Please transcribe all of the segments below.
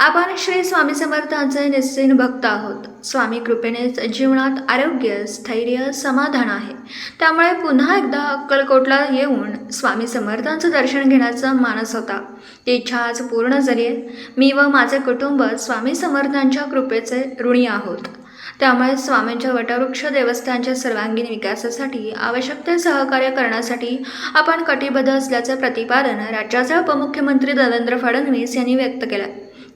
आपण श्री स्वामी समर्थांचे निस्सीन भक्त आहोत. स्वामी कृपेनेच जीवनात आरोग्य स्थैर्य समाधान आहे. त्यामुळे पुन्हा एकदा अक्कलकोटला येऊन स्वामी समर्थांचं दर्शन घेण्याचा मानस होता. ती इच्छा आज पूर्ण झाली आहे. मी व माझे कुटुंब स्वामी समर्थांच्या कृपेचे ऋणी आहोत. त्यामुळे स्वामींच्या वटवृक्ष देवस्थानच्या सर्वांगीण विकासासाठी आवश्यक ते सहकार्य करण्यासाठी आपण कटिबद्ध असल्याचे प्रतिपादन राज्याचे उपमुख्यमंत्री देवेंद्र फडणवीस यांनी व्यक्त केलं.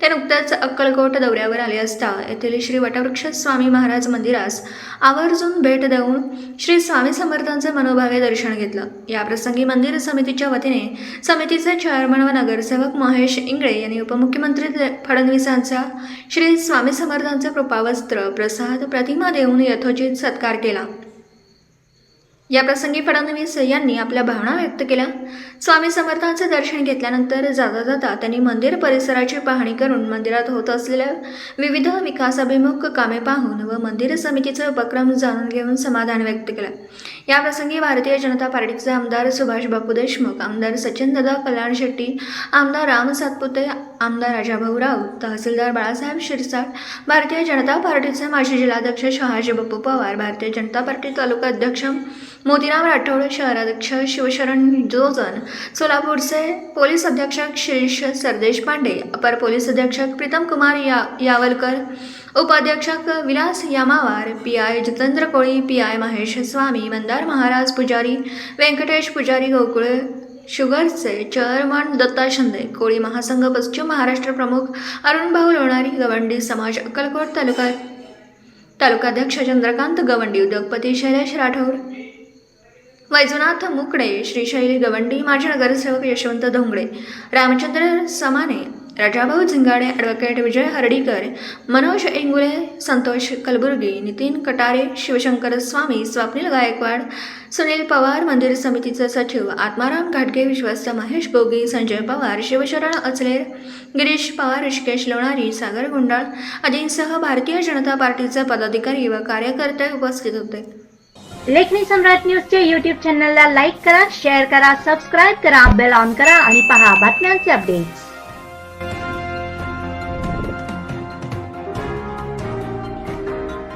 ते नुकत्याच अक्कलकोट दौऱ्यावर आले असता येथील श्री वटवृक्ष स्वामी महाराज मंदिरास आवर्जून भेट देऊन श्री स्वामी समर्थांचे मनोभावे दर्शन घेतलं. याप्रसंगी मंदिर समितीच्या वतीने समितीचे चेअरमन व नगरसेवक महेश इंगळे यांनी उपमुख्यमंत्री फडणवीसांचा श्री स्वामी समर्थांचे कृपावस्त्र प्रसाद प्रतिमा देऊन यथोचित सत्कार केला. याप्रसंगी फडणवीस यांनी आपल्या भावना व्यक्त केल्या. स्वामी समर्थांचे दर्शन घेतल्यानंतर जाता जाता त्यांनी मंदिर परिसराची पाहणी करून मंदिरात होत असलेल्या विविध विकासाभिमुख कामे पाहून व मंदिर समितीचा उपक्रम जाणून घेऊन समाधान व्यक्त केलं. याप्रसंगी भारतीय जनता पार्टीचे आमदार सुभाष बापू देशमुख आमदार सचिनदादा कल्याण शेट्टी आमदार राम सातपुते आमदार राजाभाऊ राऊत तहसीलदार बाळासाहेब शिरसाट भारतीय जनता पार्टीचे माजी जिल्हाध्यक्ष शहाजी बापू पवार भारतीय जनता पार्टी तालुका अध्यक्ष मोतीराम राठोड शहराध्यक्ष शिवशरण जोजन सोलापूरचे पोलीस अधीक्षक शिरीष सरदेश पांडे अपर पोलीस अधीक्षक प्रीतम कुमार या Yawalkar उपाध्यक्षक Vilas Yamavar P I Jitendra Koli P I Mahesh Swami Mandar Maharaj Pujari Venkatesh Pujari Gokule शुगरचे chairman Datta Shinde Koli महासंघ पश्चिम महाराष्ट्र प्रमुख अरुणभाऊ लोणारी गवंडी समाज अक्कलकोट तालुका तालुकाध्यक्ष चंद्रकांत गवंडी उद्योगपती शैलेश राठोड वैजुनाथ मुकडे श्रीशैली गवंडी माजी नगरसेवक यशवंत धोंगडे रामचंद्र समाने राजाभाऊ झिंगाडे ॲडव्होकेट विजय हर्डीकर मनोज इंगुले संतोष कलबुर्गी नितीन कटारे शिवशंकर स्वामी स्वप्नील गायकवाड सुनील पवार मंदिर समितीचे सचिव आत्माराम घाटगे विश्वस्त महेश गोगी संजय पवार शिवशरण अचलेर गिरीश पवार ऋषिकेश लोणारी सागर गुंडाळ आदींसह भारतीय जनता पार्टीचे पदाधिकारी व कार्यकर्ते उपस्थित होते. लेखनी सम्राट न्यूजच्या युट्यूब चॅनलला लाईक करा शेअर करा सबस्क्राईब करा बेल ऑन करा आणि पहा बातम्यांचे अपडेट्स